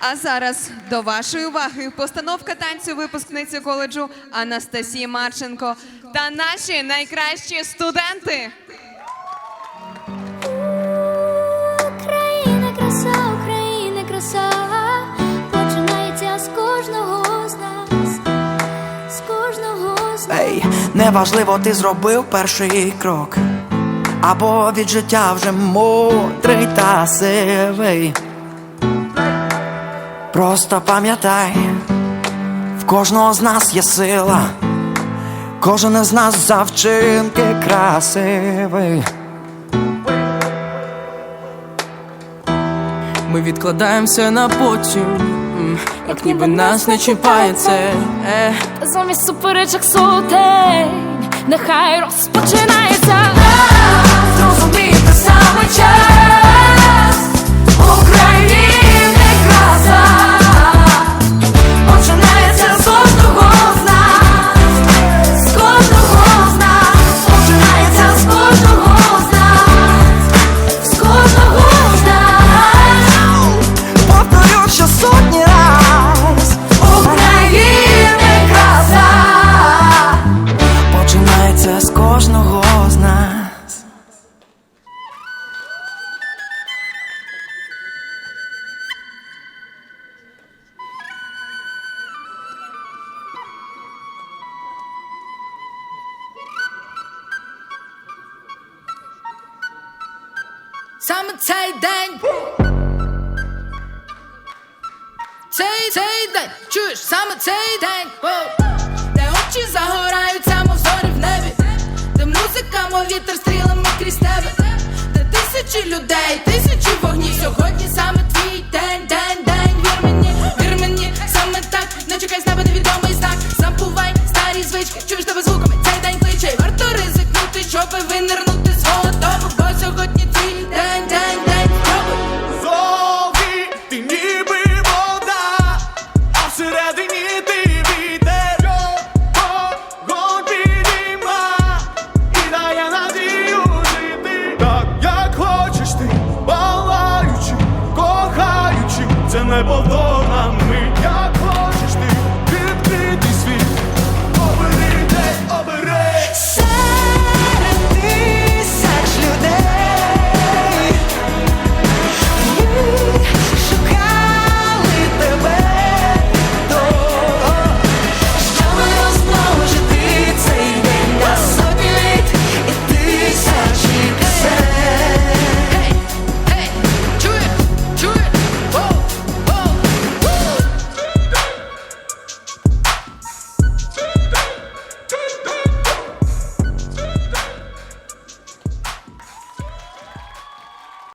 А зараз до вашої уваги постановка танцю випускниці коледжу Анастасії Марченко та наші найкращі студенти. Україна краса, Україна краса, починається з кожного з нас, з кожного з нас. Ей, неважливо, ти зробив перший крок, або від життя вже мудрий та сивий. Просто пам'ятай, в кожного з нас є сила, кожен із нас за вчинки красивий. Ми відкладаємося на потім, як ніби нас не чіпає це. Е. Замість суперечок сутень, нехай розпочинається. Саме цей день. Цей цей день, чуєш, саме цей день, Воу. де очі загораються, мов зорі в небі, де музика, мов вітер стрілами крізь тебе, де тисячі людей, тисячі вогнів. Сьогодні саме твій день, день, день. Вір мені, вір мені, саме так. Не чекай з неба невідомий знак. Забувай старі звички, чуєш тебе звуками. Цей день кличе, варто ризикнути, щоби винирнути неповторна мить,